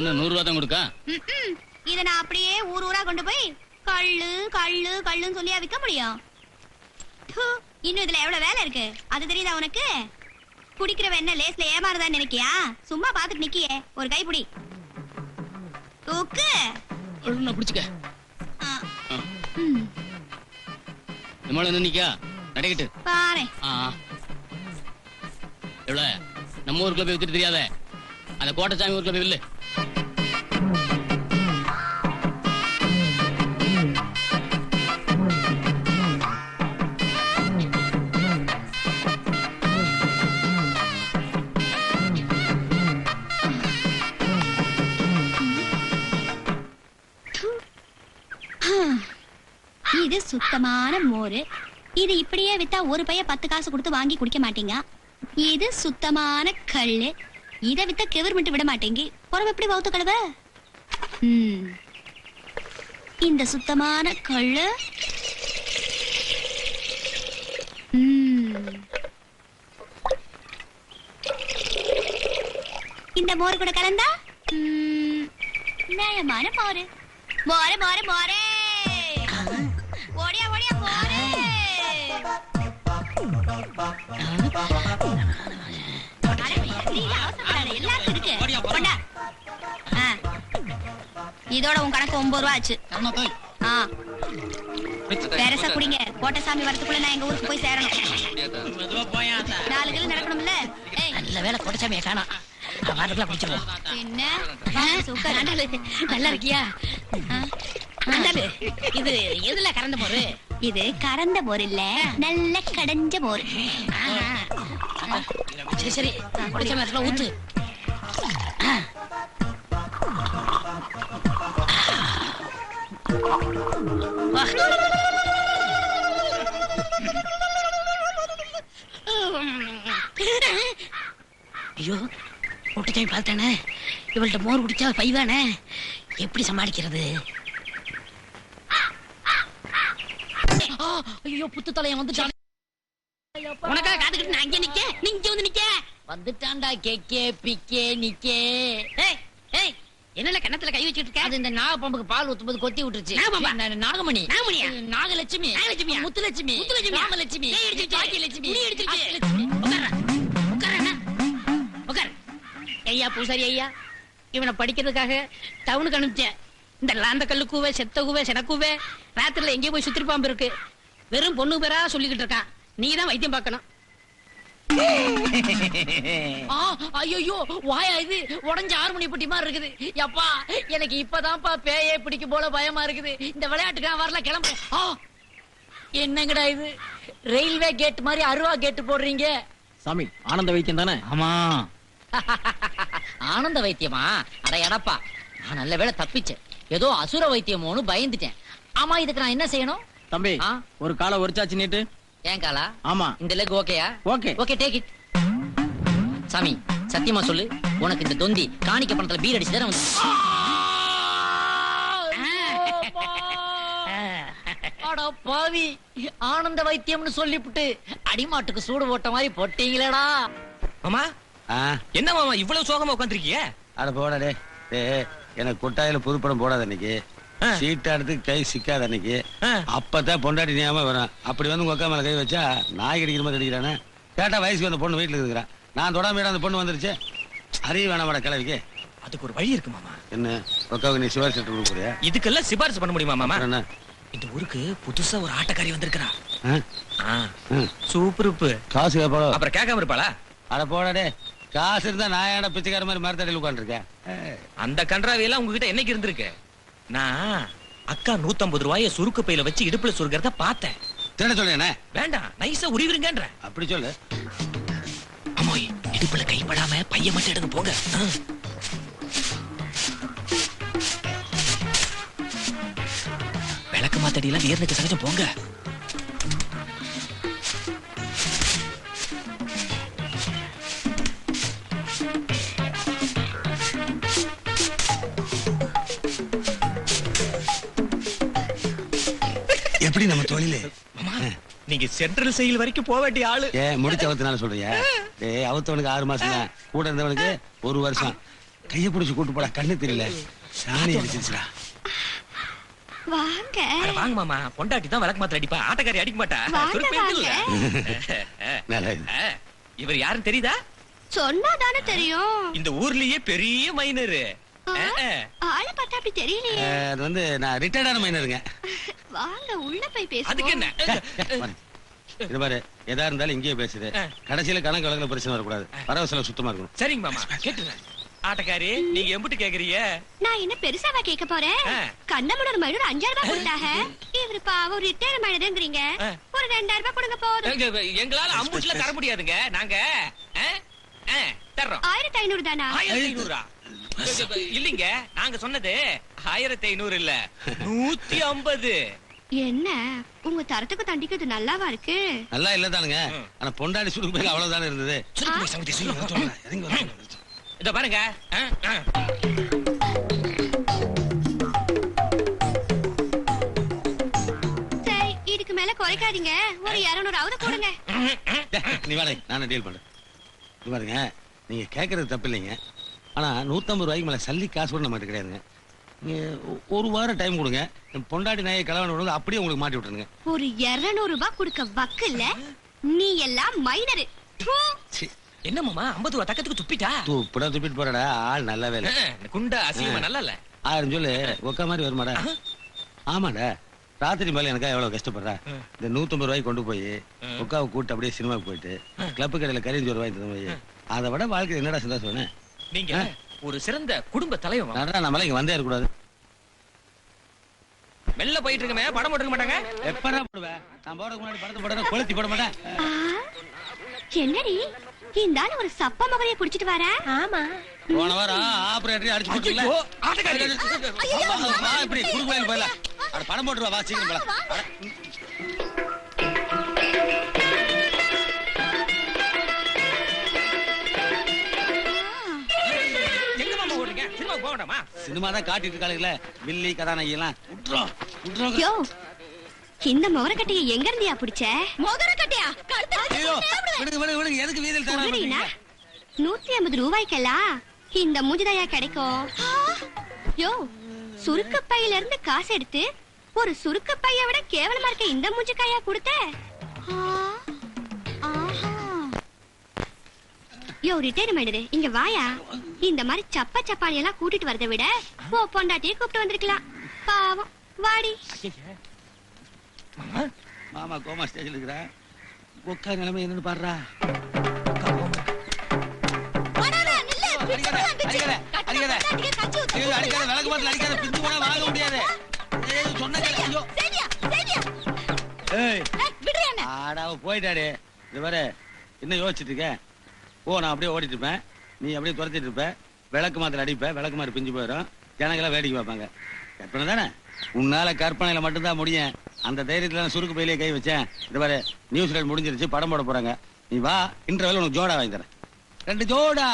நூறு ரூபா தான் கொடுக்கா. இத நான் அப்படியே ஊர் ஊரா கொண்டு போய் கள்ளு கள்ளு கள்ளுன்னு சொல்லியா விக்க முடியும்? இன்னும் இதுல எவ்வளவு வேலை இருக்கு? அது தெரியுதா உனக்கு? குடிக்கிறவ என்ன லேஸ்ல ஏமாறுதா நினைக்கியா? சும்மா பாத்துட்டு நிக்கியே. ஒரு கைப்பிடி. தூக்கு. ஒழுங்கா பிடிச்சுக்க நம்மள வந்து நிக்கா நடைக்கிட்டு ஆ. எவ்வளவு? நம்ம ஊருக்குள்ள போய் வித்துட்டு தெரியாத. அந்த கோட்டைச்சாமி ஊருக்குள்ள போய் வில்லு. இது சுத்தமான மோரு. இது இப்படியே வித்தா ஒரு பைய பத்து காசு கொடுத்து வாங்கி குடிக்க மாட்டீங்க? இது சுத்தமான கல்லு. இத வித்தா கெவர்மெண்ட் விட மாட்டேங்கி. புறம் எப்படி வவுத்து கழுவ? இந்த சுத்தமான கல்லு. இந்த மோர் கூட கலந்தா? நியாயமான மோரு. மோரு மோரு மோரே. இதோட உன் கணக்கு ஒன்பது ரூபா ஆச்சு. பெருசா குடிங்க. கோட்டைசாமி வரதுக்குள்ள நான் எங்க ஊருக்கு போய் சேரணும். நாலு கிலோ நடக்கணும்ல? ஏய். நல்ல வேலை கொடைச்சாமியை காணோம் வாரத்துக்குள்ள குடிச்சிருவோம். என்ன. நல்லா இருக்கியா? இது எதுல கறந்த போரு இது கறந்த மோர் இல்ல. நல்ல கடைஞ்ச மோர். சரி சரி. குடிச்ச அதுக்குள்ள ஊத்து. ஐயோ கொட்டைச்சாமி பார்த்தானே இவள்கிட்ட மோர் குடிச்சா பைவானே எப்படி சமாளிக்கிறது? ஐயோ புத்து தலையன் வந்துட்டான் உனக்காக காத்துக்கிட்டு நான் அங்கே நிக்க நீ இங்க வந்து நிக்க. வந்துட்டான்டா கேக்கே பிக்கே நிக்கே. ஏய் ஏய் என்னல கண்ணத்துல கை வச்சிட்டு இருக்க? அது இந்த நாகப்பாம்புக்கு பால் ஊத்தும்போது கொத்தி விட்டுருச்சு. நாகமணி? நாகமணியா? நாகலட்சுமி. நாகலட்சுமி முத்துலட்சுமி. முத்துலட்சுமி ராமலட்சுமி. பாக்கியலட்சுமி. லட்சுமி உட்கார உட்கார உட்கார். ஐயா பூசாரி ஐயா இவனை படிக்கிறதுக்காக டவுனுக்கு அனுப்பிச்சேன். இந்த லாந்த கல்லு கூவே செத்த கூவே செனக்கூவே ராத்திரில எங்கேயோ போய் சுத்திரி பாம்பு இருக்கு. வெறும் பொண்ணு பேரா சொல்லிக்கிட்டு இருக்கான் நீ தான் வைத்தியம் பார்க்கணும். ஆ, ஐயையோ வாயா இது? உடஞ்ச ஆறு மணி பெட்டி மாதிரி இருக்குது. யப்பா எனக்கு இப்பதான்ப்பா பேயே பிடிக்கும் போல பயமா இருக்குது. இந்த விளையாட்டுக்கு நான் வரல கிளம்பு என்னங்கடா இது? ரயில்வே கேட் மாதிரி அருவா கேட் போடுறீங்க. சாமி ஆனந்த வைத்தியம் தானே? ஆமா. ஆனந்த வைத்தியமா? அட எடப்பா நான் நல்ல வேளை தப்பிச்சேன். ஏதோ அசுர வைத்தியமோன்னு பயந்துட்டேன். ஆமா இதுக்கு நான் என்ன செய்யணும்? தம்பி? ஒரு காலை ஒரிச்சாச்சு நீட்டு. ஏன் காலா? ஆமா. இந்த லெக் ஓகேயா ஓகே ஓகே டேக் இட் சாமி சத்தியமா சொல்லு உனக்கு இந்த தொந்தி காணிக்க பணத்துல பீர் அடிச்சு அட பாவி ஆனந்த வைத்தியம்னு சொல்லிப்புட்டு அடிமாட்டுக்கு சூடு போட்ட மாதிரி போட்டீங்களேடா. மாமா என்ன மாமா இவ்வளவு சோகமா உட்காந்துருக்கீங்க அட போடா டே டேய், எனக்கு கொட்டாயில புதுப்படம் போடாத அன்னைக்கு ஆ. சீட்டா எடுத்து கை சிக்காத அன்னைக்கு. அப்பதான் பொண்டாட்டி ஞாபகம் வரும். அப்படி வந்து உங்க அக்கா மேல கை வச்சா நாய் கடிக்கிற மாதிரி அடிக்கிறானே. கேட்டா வயசுக்கு வந்த பொண்ணு வீட்டுல இருக்கிறான் நான் தொடாம அந்த பொண்ணு வந்துருச்சு. அறிய வேணாமாடா கிளவிக்கு அதுக்கு ஒரு வழி இருக்கு மாமா. என்ன? அக்காவுக்கு நீ சிவாரி செட்டு கொடுக்குறியா இதுக்கெல்லாம் சிபாரிசு பண்ண முடியுமா மாமா? என்ன? இந்த ஊருக்கு புதுசா ஒரு ஆட்டக்காரி வந்திருக்கிறா. சூப்பருப்பு காசு கேட்பாளோ அப்புறம் கேட்காம இருப்பாளா? அட போடா டே காசு இருந்தா நான் ஏன்டா பிச்சைக்கார மாதிரி மரத்தடியில் உட்காந்துருக்கேன் அந்த கன்றாவி எல்லாம் உங்ககிட்ட என்னைக்கு இருந்திருக்கு? நான் அக்கா நூத்தம்பது ரூபாய சுருக்கு பையில வச்சு இடுப்புல சுருக்கிறத பார்த்தேன். திருட சொல்றேனே வேண்டாம் நைஸா உரிவிருங்கன்ற அப்படி சொல்லு. அம்மாய் இடுப்புல கைப்படாம பைய மட்டும் எடுங்க போங்க. விளக்கு மாத்தடியெல்லாம் வீரனுக்கு சகஜம் போங்க. தொழிலு நீங்க சென்ட்ரல் செயல் வரைக்கும் போக வேண்டிய ஆளு. ஏ முடிச்ச அவத்தினால சொல்றியா டேய் அவத்தவனுக்கு ஆறு மாசம் தான். கூட இருந்தவனுக்கு ஒரு வருஷம். கையை பிடிச்சு கூட்டு போடா கண்ணு தெரியல. சாணி அடிச்சிருச்சுடா. வாங்க. வாங்க மாமா. பொண்டாட்டி தான் விளக்கு மாத்திர அடிப்பா. ஆட்டக்காரி அடிக்க மாட்டா. இவர் யாருன்னு தெரியுதா? சொன்னா தானே தெரியும். இந்த ஊர்லயே பெரிய மைனரு ஆளை பார்த்தா அப்படி தெரியலையே. அது வந்து நான் ரிட்டையர்டான மைனருங்க வாங்க உள்ள போய் அதுக்கு பேசுவோம் என்ன இது பாரு எதா இருந்தாலும் இங்கேயே பேசுது. கடைசியில கணக்கு வழங்குல பிரச்சனை வரக்கூடாது. வரவு செலவு சுத்தமா இருக்கணும். சரிங்க மாமா. கேட்டுங்க ஆட்டக்காரி நீங்க எம்பிட்டு கேக்குறீங்க? நான் என்ன பெருசாவா கேட்க போறேன். கண்ணமுடர் மயிலூர் அஞ்சாயிரம் ரூபாய் கொடுத்தாங்க இவரு பாவம் ரிட்டையர் மயிலுதுங்கிறீங்க ஆ. ஒரு ரெண்டாயிரம் ரூபாய் கொடுங்க போதும். எங்க- எங்களால அம்புட்ல தர முடியாதுங்க. நாங்க தர்றோம். ஆயிரத்தி ஐநூறு தானா? ஆயிரத்தி ஐநூறா? இல்லீங்க நாங்க சொன்னது ஆயிரத்தி ஐநூறு இல்ல. நூத்தி ஐம்பது. என்ன? உங்க தரத்துக்கு தண்டிக்கிறது நல்லாவா இருக்கு? நல்லா இல்ல தானுங்க. ஆனா பொண்டாடி சுருக்கு மேல அவ்வளவுதானே இருந்தது. இத பாருங்க. சரி இதுக்கு மேல குறைக்காதீங்க. ஒரு இருநூறாவது கொடுங்க நீ வாடகை நானே டீல் பண்றேன். பாருங்க நீங்க கேட்கறது தப்பு இல்லைங்க. ஆனா நூத்தம்பது ரூபாய்க்கு மேல சல்லி காசு கூட நம்மகிட்ட கிடையாதுங்க. ஒரு வாரம் டைம் கொடுங்க. என் பொண்டாட்டி நாயை விடுறது அப்படியே உங்களுக்கு மாட்டி விட்டுருங்க. ஒரு இருநூறு ரூபாய் கொடுக்க வக்கில்ல நீ எல்லாம் மைனரு என்ன மாமா? ஐம்பது ரூபா தக்கத்துக்கு துப்பிட்டா? தூ புடா துப்பிட்டு போறடா. ஆள் நல்லாவே இல்லை ஆ, இந்த குண்டா அசிங்கமா நல்லா இல்ல ஆயிரம் சொல்லு ஒக்க மாதிரி வருமாடா. ஆமாடா. ராத்திரி மேல எனக்கா எவ்வளவு கஷ்டப்படுறா? இந்த நூத்தம்பது ரூபாய்க்கு கொண்டு போய் ஒக்காவை கூட்டு அப்படியே சினிமாவுக்கு போயிட்டு கிளப்பு கடையில கறிஞ்சு ரூபாய் தந்து போய் அதை விட வாழ்க்கை என்னடா சந்தோஷம்? நீங்க ஒரு சிறந்த குடும்ப தலைவன் மாமா. நடரா நம்மள இங்க வந்தே இருக்கக்கூடாது மெல்ல போயிட்டு இருக்கமே படம் போட்டுக்க மாட்டாங்க எப்படா போடுவேன் நான் போறதுக்கு முன்னாடி படத்தை போட கொளுத்தி போட மாட்டேன் என்னடி இந்த ஆளு ஒரு சப்ப மகளைய குடிச்சிட்டு வர ஆமா போன வாரம் ஆபரேட்டரி அடிச்சு போட்டுல ஐயோ, ஆட்டக்காரி. வா இப்படி குறுக்கு வயல் போயில அட படம் போட்டுருவா வா சீக்கிரம் போலாம் வேண்டாமா சினிமா தான் காட்டிட்டு இருக்காளுங்களே வில்லி கதாநாயகி எல்லாம் விட்டுறோம் விட்டுறோம் யோ இந்த மோரக்கட்டைய எங்க இருந்தியா பிடிச்ச? மோதிரக்கட்டையா ஐயோ விடுங்க விடுங்க விடுங்க. எதுக்கு வீதியில் சொல்லுடீனா தர நூத்தி ஐம்பது ரூபாய்க்கெல்லாம் இந்த மூஞ்சிதாயா கிடைக்கும். யோ சுருக்கு பையில இருந்து காசு எடுத்து ஒரு சுருக்கு பைய விட கேவலமா இருக்க இந்த மூஞ்சிக்காயா கொடுத்த? யோ ரிட்டையர்மெண்ட் இங்க வாயா. இந்த மாதிரி சப்ப சப்பானி எல்லாம் கூட்டிட்டு வரதை விட போ பொண்டாட்டியே கூப்பிட்டு வந்திருக்கலாம். பாவம். வாடி. மாமா கோமா ஸ்டேஜ்ல இருக்கிறா உக்கா நிலைமை என்னன்னு பாடுறா போயிட்டாடி. இது பாரு, என்ன யோசிச்சுட்டு இருக்க? ஓ நான் அப்படியே ஓடிட்டு இருப்பேன். நீ அப்படியே துரத்திட்டு இருப்ப. விளக்கு மாத்திர அடிப்ப. விளக்கு மாதிரி பிஞ்சு போயிடும் ஜனங்களா வேடிக்கை பார்ப்பாங்க. கற்பனை தானே? உன்னால கற்பனையில மட்டும்தான் முடியும். அந்த தைரியத்துல நான் சுருக்கு பையிலே கை வச்சேன். இது பாரு நியூஸ் லைட் முடிஞ்சிருச்சு படம் போட போறாங்க. நீ வா இன்டர்வெல் உனக்கு ஜோடா வாங்கி தரேன். ரெண்டு ஜோடா!